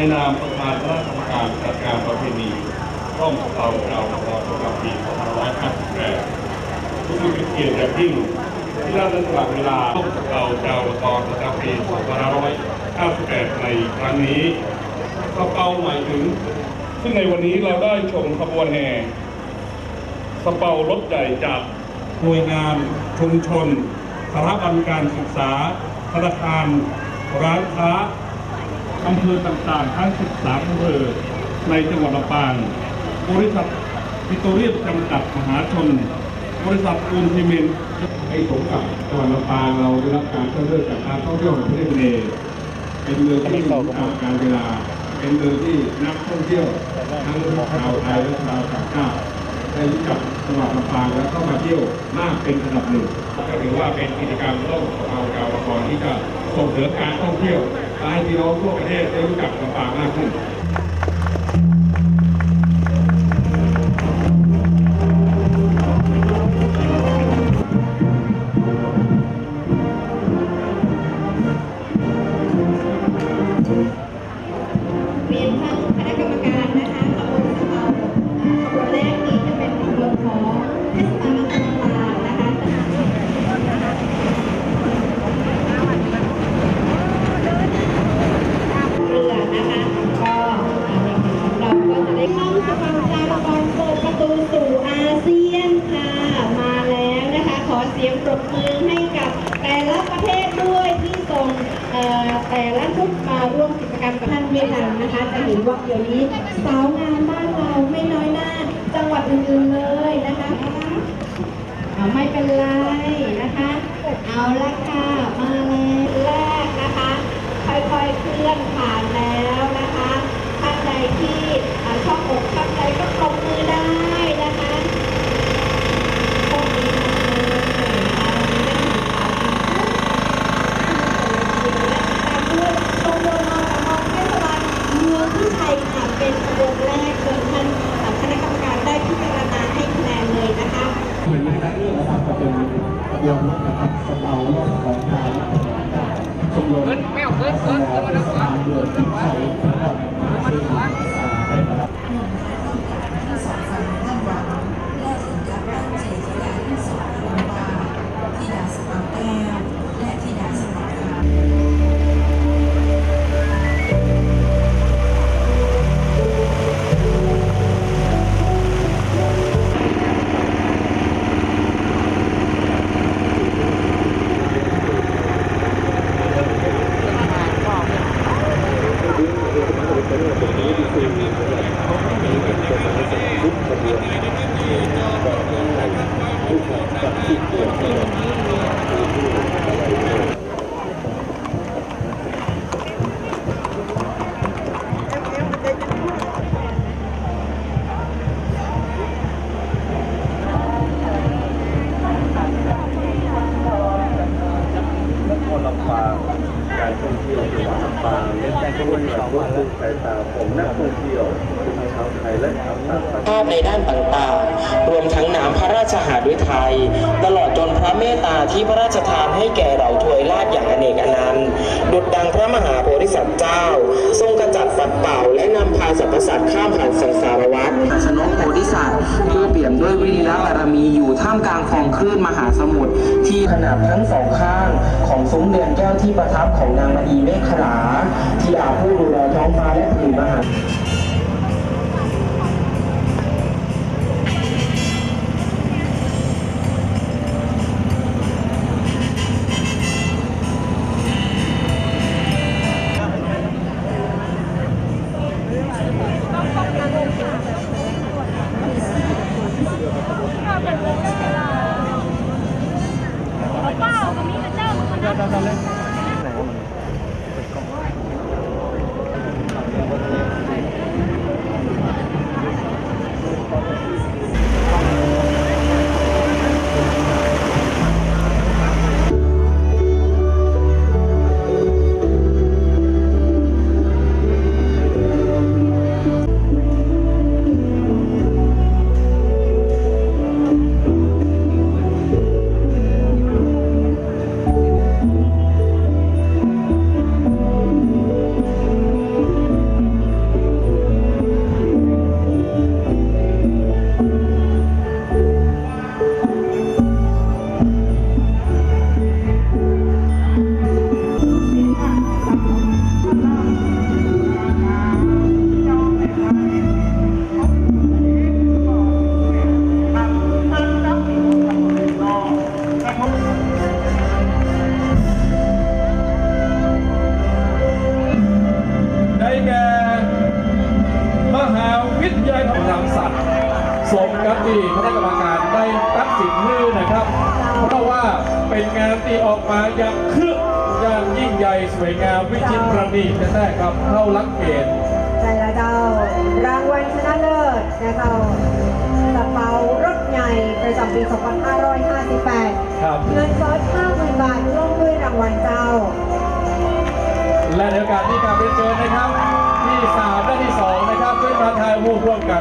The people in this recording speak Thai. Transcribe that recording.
ในนามประธานคณะกรรมการจัดการประเพณีร่องเป่าเราตลอดประจำปี2558รู้สึกเป็นเกียรติอย่างยิ่งที่ได้รับสละเวลาร่องเป่าเราตลอดประจำปี2558ในครั้งนี้กระเป๋าหมายถึง ซึ่งในวันนี้เราได้ชมขบวนแห่สเปารถใหญ่จากหน่วยงานชุมชนสถาบันการศึกษาธนาคาร ร้านค้า อำเภอต่างๆ ทั้ง 13อำเภอในจังหวัดลำปาง บริษัทปิโตรเลียมจำกัดมหาชน บริษัทปูนซีเมนต์ให้สมกับจังหวัดลำปางเราได้รับการคัดเลือกจากการท่องเที่ยวแห่งประเทศเนเป็นเมืองที่มีคุณค่าการเวลา เป็นเมืองที่นักท่องเที่ยวทั้งชาวไทยและชาวต่างชาติได้รู้จักจังหวัดลำปางและเข้ามาเที่ยวมากเป็นอันดับหนึ่งก็ถือว่าเป็นกิจกรรมร่วมกับเอากาวกรที่จะ ส่งเสริมการท่องเที่ยวให้พี่น้องทั่วประเทศได้รู้จักลำปางมากขึ้น รมกรรมกับท่านเวียดนามนะคะ จะเห็นว่าเดี๋ยวนี้สาวงามบ้านเราไม่น้อยหน้า จังหวัดอื่นๆเลยนะคะเอาไม่เป็นไรนะคะ เอาละค่ะมาเลยแรกนะคะ ค่อยๆเคลื่อนผ่านแล้วนะคะท่านใดที่อ่าชอบอกท่านใดก็ปรบมือได้นะคะโชคดีมากเลยนะคะและตามด้วยชมรมมอเทศบาล เมืองพิชัยค่ะเป็นขบวนแรกเชินท่านคณะกรรมการได้พิจารณาให้คะแนนเลยนะคะเป็นนักเรื่องนะครับจะเป็นขบวนนะครับสเปาของทางชมรมไม่เอาเพิ่มเพิ่มเพิ่มทางเดือดที่ใช้นะครับ ทุกคนของไทยผู้ขับขี่เกี่ยวกับผู้างเน้นการท่องเที่ยวควบคู่สายตาของนักท่องเที่ยวทั้งชาวไทยและชาวต่างภาพในด้านต่างๆ รวมทั้งน้ำพระราชหฤทัยตลอดจนพระเมตตาที่พระราชทานให้แก่เราถวยราชอย่างอเนกอนันต์ดุจดังพระมหาโพธิสัตว์เจ้า ทรงกระจัดปัดเป่าและนำพาสรรพสัตว์ข้ามผ่านสังสารวัฏชนกโพธิสัตว์ผู้เปี่ยมด้วยวิริยะบารมีอยู่ท่ามกลางคลองคลื่นมหาสมุทรที่ขนาบทั้งสองข้างของซุ้มเดือนแก้วที่ประทับของนางมณีเมฆขลา เที่คณะกรรมการได้ตัดสินมือนะครับ เพราะว่าเป็นงานที่ออกมาอย่างคึกอย่างยิ่งใหญ่สวยงามวิจิตรประณีตแน่ๆครับเข้าลักเกณฑ์ใช่แล้วเจ้ารางวัลชนะเลิศนะคะกระเป๋ารถใหญ่ประจำปี 2558ครับเงินสด50,000 บาทร่วมด้วยรางวัลเจ้า และในโอกาสนี้การเรียนเชิญนะครับที่สามและที่สองนะครับขึ้นมาถ่ายรูปร่วมกัน